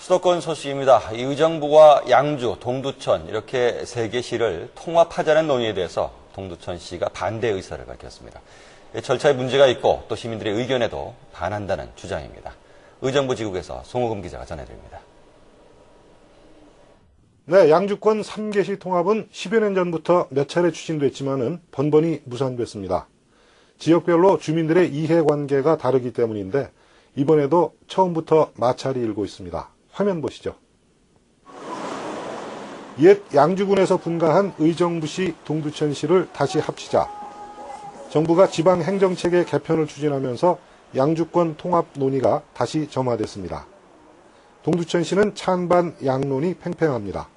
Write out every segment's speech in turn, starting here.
수도권 소식입니다. 이 의정부와 양주, 동두천 이렇게 세 개 시를 통합하자는 논의에 대해서 동두천 시가 반대 의사를 밝혔습니다. 이 절차에 문제가 있고 또 시민들의 의견에도 반한다는 주장입니다. 의정부 지국에서 송호금 기자가 전해드립니다. 네, 양주권 3개 시 통합은 10여 년 전부터 몇 차례 추진됐지만은 번번이 무산됐습니다. 지역별로 주민들의 이해관계가 다르기 때문인데 이번에도 처음부터 마찰이 일고 있습니다. 화면 보시죠. 옛 양주군에서 분가한 의정부시, 동두천시를 다시 합치자. 정부가 지방 행정체계 개편을 추진하면서 양주권 통합 논의가 다시 점화됐습니다. 동두천시는 찬반 양론이 팽팽합니다.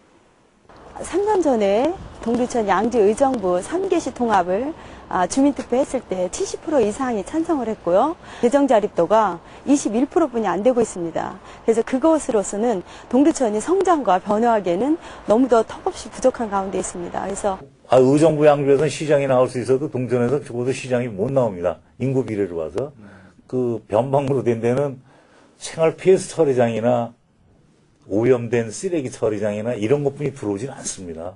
3년 전에 동두천 양주 의정부 3개시 통합을 아, 주민투표 했을 때 70% 이상이 찬성을 했고요. 재정 자립도가 21%뿐이 안 되고 있습니다. 그래서 그것으로서는 동두천이 성장과 변화하기에는 너무도 턱없이 부족한 가운데 있습니다. 그래서 아, 의정부 양주에서는 시장이 나올 수 있어도 동전에서 적어도 시장이 못 나옵니다. 인구 비례로 봐서. 그 변방으로 된 데는 생활 피해서 처리장이나 오염된 쓰레기 처리장이나 이런 것뿐이 들어오진 않습니다.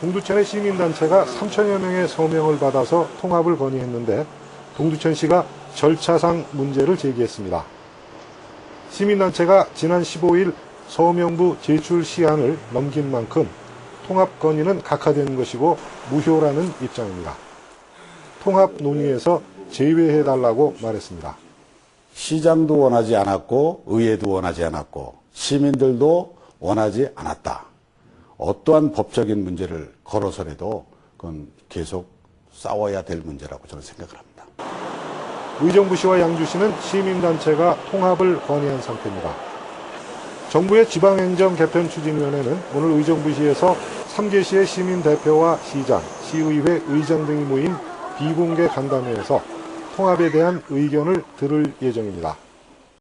동두천의 시민단체가 3천여 명의 서명을 받아서 통합을 건의했는데 동두천시가 절차상 문제를 제기했습니다. 시민단체가 지난 15일 서명부 제출 시한을 넘긴 만큼 통합 건의는 각하된 것이고 무효라는 입장입니다. 통합 논의에서 제외해달라고 말했습니다. 시장도 원하지 않았고 의회도 원하지 않았고 시민들도 원하지 않았다. 어떠한 법적인 문제를 걸어서라도 그건 계속 싸워야 될 문제라고 저는 생각을 합니다. 의정부시와 양주시는 시민단체가 통합을 건의한 상태입니다. 정부의 지방행정 개편 추진위원회는 오늘 의정부시에서 3개시의 시민대표와 시장, 시의회 의장 등이 모인 비공개 간담회에서 통합에 대한 의견을 들을 예정입니다.